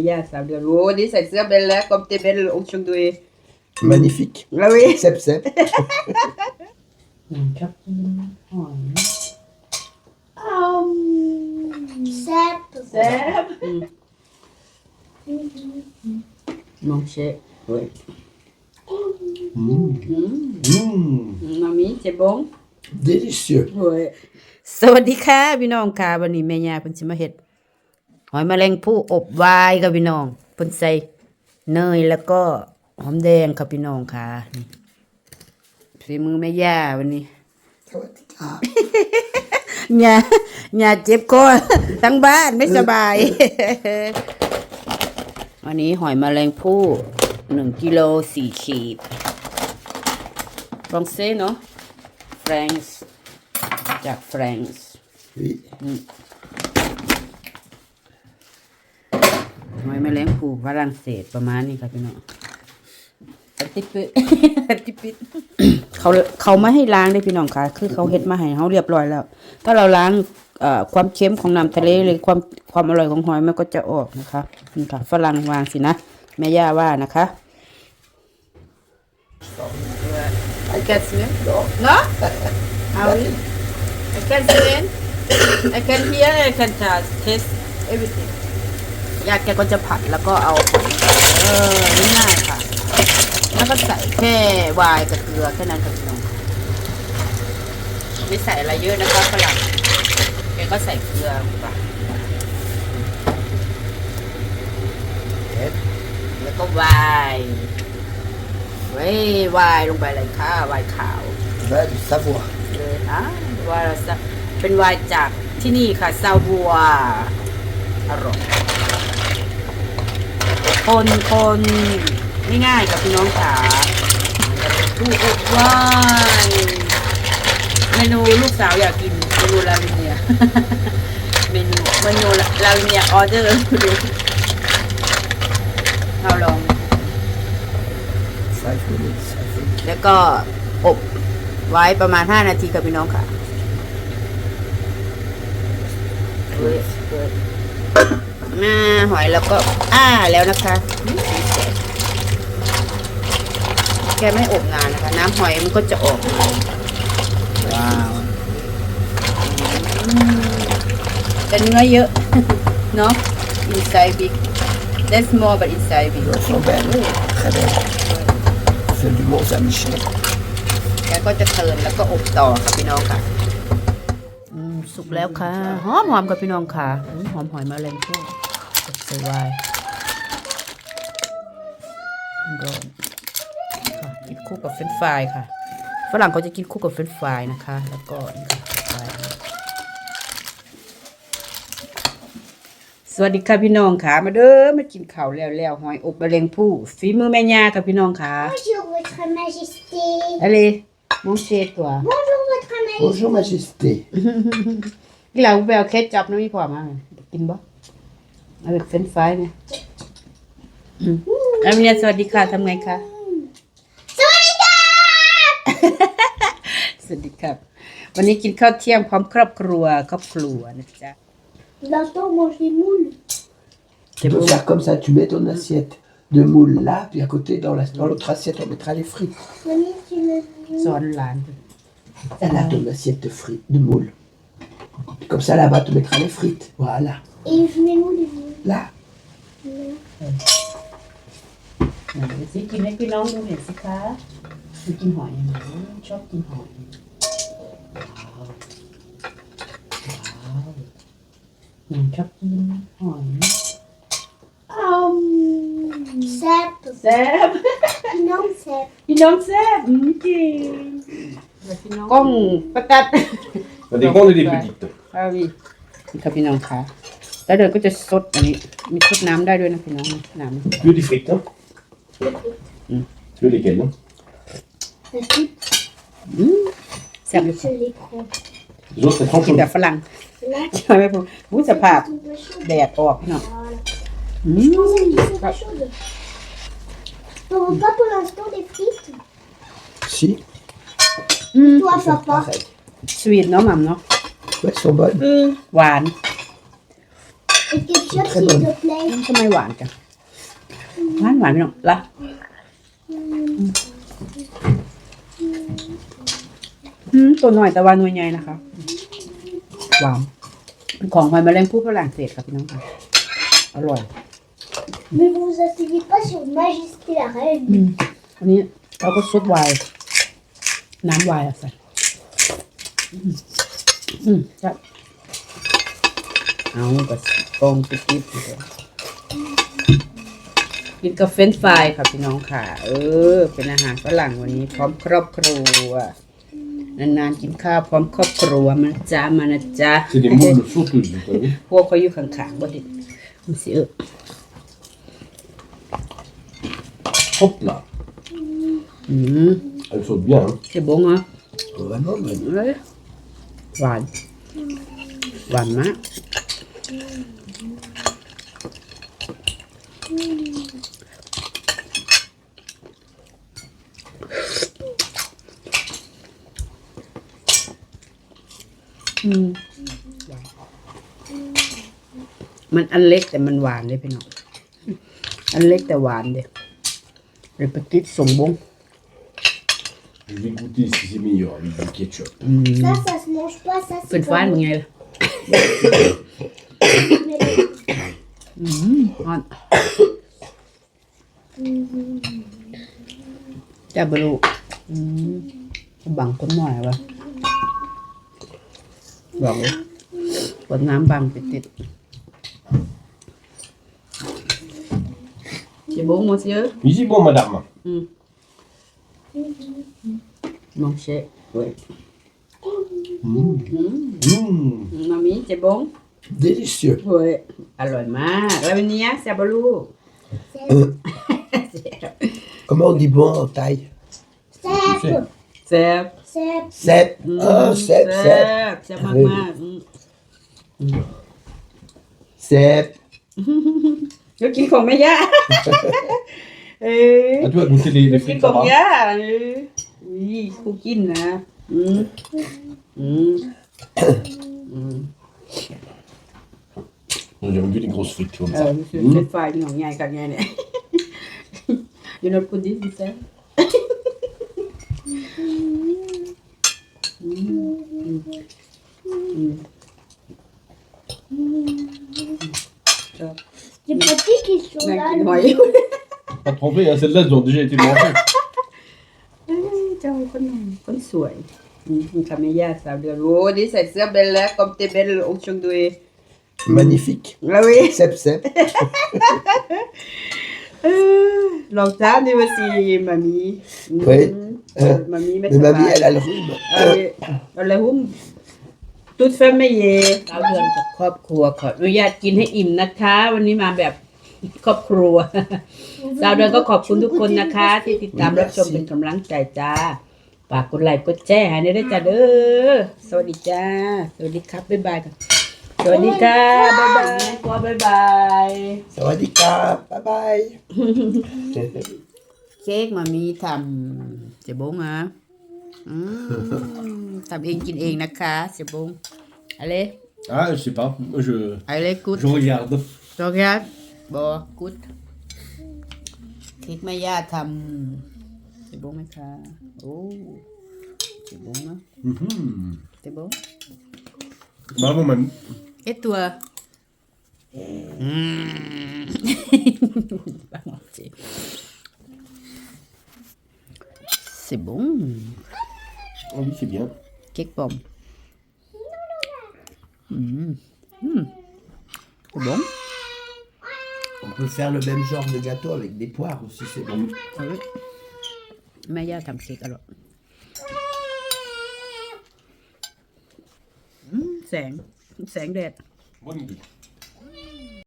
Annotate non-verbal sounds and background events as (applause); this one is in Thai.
Maya, ça veut dire, oh, dis, c'est ça, belle, comme t'es belle, au chou de. Magnifique. Ah oui. Sep, sep. ชอบกินหอย Sep. แซ่บมองเชฟเว้ย Mmh. Mmh. Mamie, c'est bon? Délicieux. เว้ยสวัสดีค่ะพี่น้องค่ะวันนี้แม่ยาเพิ่นสิมาเฮ็ด หอยแมลงภู่อบวายค่ะพี่น้องเพิ่นใส่เนยแล้วก็หอมแดงค่ะพี่น้องค่ะนี่ฝีมือแม่ย่าวันนี้ Ah, ยาญาเจ็บคอทั้งบ้านไม่สบาย วันนี้หอยแมลงภู่หนึ่งกิโลสี่ขีดฟรองเซ่เนาะแฟรงส์จากแฟรงส์ หอยแมลงภู่ฝรั่งเศสประมาณนี้ครับพี่น้องติปิติปิเขาเขาไม่ให้ล้างเลยพี่น้องค่ะ คือเขาเฮ็ดมาให้เขาเรียบร้อยแล้ว ถ้าเราล้างความเค็มของน้ำทะเลเลยความความอร่อยของหอยมันก็จะออกนะคะนี่ค่ะฝรั่งวางสินะแม่ย่าว่านะคะ I can smell no how is I can smell I can hear I can taste everything แกก็จะผัดแล้วก็เอาเออง่ายๆค่ะ แล้วก็ใส่แค่ไวายกับเกลือแค่นั้นค่ะพี่น้องไม่ใส่อะไรเยอะนะคะฝรั่งแกก็ใส่เกลือลงไปแล้วก็ไวายเว้ยวายลงไปเลยค่ะไวายขาว Vin du Savoie. เลยอะวายซะเป็นไวายจากที่นี่ค่ะซาบัวอร่อย คนคนง่ายๆกับพี่น้องขาตู้อบวายเมนูลูกสาวอยากกินเมนูลาลิเนียเมนูเมนูลาลิเนียออเดอร์ดูเอาลองแล้วก็อบไว้ประมาณ 5 นาทีกับพี่น้องค่ะเว้ ยเว้ยอ่าหอยแล้วก็อ้าแล้วนะคะอืมแกไม่อบนานนะคะ น้ำหอยมันก็จะออกมา Wow. แต่เนื้อเยอะ เนาะ inside big that's more but inside big Elles sont belles. Très belles. C'est du Mont Saint-Michel. แกก็จะเทิร์นแล้วก็อบต่อค่ะพี่น้องค่ะอืม สุกแล้วค่ะหอมหอมกับพี่น้องค่ะอืมหอมหอยแมาแรงพวกใส่ไวน์ร้อนค่ะกินคู่กับเฟรนช์ฟรายค่ะฝรั่งเขาจะกินคู่กับเฟรนช์ฟรายนะคะ แล้วก็นี่ค่ะไวน์สวัสดีค่ะพี่น้องค่ะ มาเด้อมากินข้าวแล้วแล้วหอยอบมะเร็งผู้ฝีมือแม่ย่าค่ะพี่น้องค่ะ Bonjour, Votre Majesté. Allez, mangez toi. Bonjour, Votre Majesté. Bonjour, Majesté. เราไปเอาเคสจับน้ำมีพอมากินบ่เอาแบบเฟรนช์ฟรายเนี่ยอืมแล้วเนี่ยสวัสดีค่ะทำไงคะ (laughs) ส(laughs) วัสดีครับ วันนี้กินข้าวเที่ยงพร้อมครอบครัวครอบครัวนะจ๊ะ Bientôt, on mange des moules. Tu peux faire comme ça, tu mets ton assiette de moule là, puis à côté, dans la- dans l'autre assiette, on mettra les frites. Mamie, tu me สอนหลาน Elle a ton assiette de frites, de moule. Comme ça, là-bas, tu mettras les frites. Voilà. Et je mets où les moules Là. เดี๋ยวสิกินให้พี่น้องดูหน่อยสิคะคือกินหอยยังไงชอบกินหอยว้าวว้าวอืมชอบกินหอย Sep. แซ่บ Non, sep. พี่น้องแซ่บอืมจริงกล้อง ประกัด Il y a des grandes et des petites. อาวีนี่ครับพี่น้องค่ะ แล้วเดี๋ยวก็จะซดอันนี้ มีซดน้ำได้ด้วยนะพี่น้องน้ำ Tu veux des frites, hein Tu veux lesquelles hein La soupe, แซ่บอยู่ je les prends. Les autres, elles sont กิน chaudes. แบบฝรั่ง Là, ใช่ไหมพูดสภาพ tout peu chaud. แดดออกพี่น้อง Voilà. อื Je ม pensais qu'ils étaient chaudes. On veut pas pour l'instant des frites Si. อืม Toi, Faire papa. pareil. สวีทเนาะหม่ำเนาะ Ouais, elles sont bonnes. หวาน Et ketchup, Très s'il bonne. te plaît. ทำไมหวานจังหวานหวานพี่น้องละอืมตัวหน่อยแต่ว่าหน่วยใหญ่นะคะหวานเป็นของหอยแมลงภู่ฝรั่งเศสครับพี่น้องค่ะอร่อย Mais vous vous asseyez pas sur Majesté la reine. อืมอันนี้เราก็ซดไวน์ น้ำไวน์อะใส่อืมอืมครับเอาก็กองติ๊บติ๊บเลยกินกับเฟรนช์ฟรายค่ะพี่น้องค่ะ เออ เป็นอาหารฝรั่งวันนี้ พร้อมครอบครัวนานๆกินข้าวพร้อมครอบครัวมาจ้ามานะจ๊ะ C'est des moules sauteuses, vous savez. พวกเขาอยู่ข้างๆบ่เห็นมันสิเออ Hop là. อืม Elles sautent bien. Hein. เจ็บบงเหรอ Vraiment bonne. เอ้ยหวานหวานมากอืมหวานมันอันเล็กแต่มันหวานเลยพี่น้อง อันเล็กแต่หวานเด็เลยไปกินสมบง Je vais goûter si c'est meilleur avec du ketchup. Ça, ça se mange pas, ça เป็น c'est ฟ้าน comme- ไงล่ะ Mais- อืมอ่อนจะบรูอืมบังคนหน่อยวะบอกเลยกดน้ำบังติดติดเจะบงหมดเยอะ Ici, bon, madame. มองเชะเว้ย Mmh. มามีเจะบง Délicieux. เว้ย อร่อยมากแล้ววันนี้แซ่บบรู Comment on dit bon en Thaï Cèpe, แซ่บ cèpe. Sep. อืม Oh, sep, แซ่บ sep. แซ่บมากมากๆอืม Sep. เดี๋ยวกินของแม่ย่า เอ้ย À toi, goûter les, เดี๋ย les วกิน frites ของ là-bas. ย่าเอ้ยนี่กูกินนะอืมอืมอืม J'ai jamais vu des grosses frites comme เอ ça. อรู้สึกเป็นไฟของใหญ่กับใหญ่เนี่ย you not put this inside อืมอืมอืมชอบ Les petits qui sont นั่ง là. กิน le- หอย Pas trompé, hein, celles-là, elles ont déjà été mangées. เอ้ยเจ้าคนหนึ่งคนสวยอืมคุณคำแม่ย่าสาวเดือนโอ้ดีใส่เสื้อเบลแล้วกอมเตเบลองชงด้วย Magnifique. แล้วเว้ย Sep, sep. เออลองทานดูว่าสิมามีอืมเฮ้ยเออมามีไม่ Mais สบาย mamie, elle a le rhume. เอาเลยเอาเลยหุ้มตุ๊ดแฟมไม่เย่สาวเดือนกับครอบครัวขออนุญาตกินให้อิ่มนะคะ วันนี้มาแบบ ครอบครัวสาวเดือนก็ขอบคุณทุกคนนะคะ ที่ติดตามรับชมเป็นกำลังใจจ้าฝากกดไลค์กดแชร์ให้ได้ด้วยจ้าเด้อสวัสดีจ้า สวัสดีครับบ๊ายบายกันสวัสดีค่ะบ๊ายบายกวาบ๊ายบาย Sawadika. Bye bye. เค้กมามีทำเสียบงอะอืมทำเองกินเองนะคะเสียบงอะไร Ah, je sais pas. Moi, je, อะไรกูด je regarde. จอกยัดบอกูดเค้กแม่ย่าทำเสียบงไหมคะ โอ้เสียบงเนาะ Mhm. เสียบง Bravo, mamie. เอ็ดตัวอืม C'est bon. Oh oui, c'est bien. เค้กปอมอืมอืม C'est bon. On peut faire le même genre de gâteau avec des poires aussi, c'est bon. เอาไว้แม่ย่าทำเค้กอร่อยอืมแสง แสงแดด Bonne idée.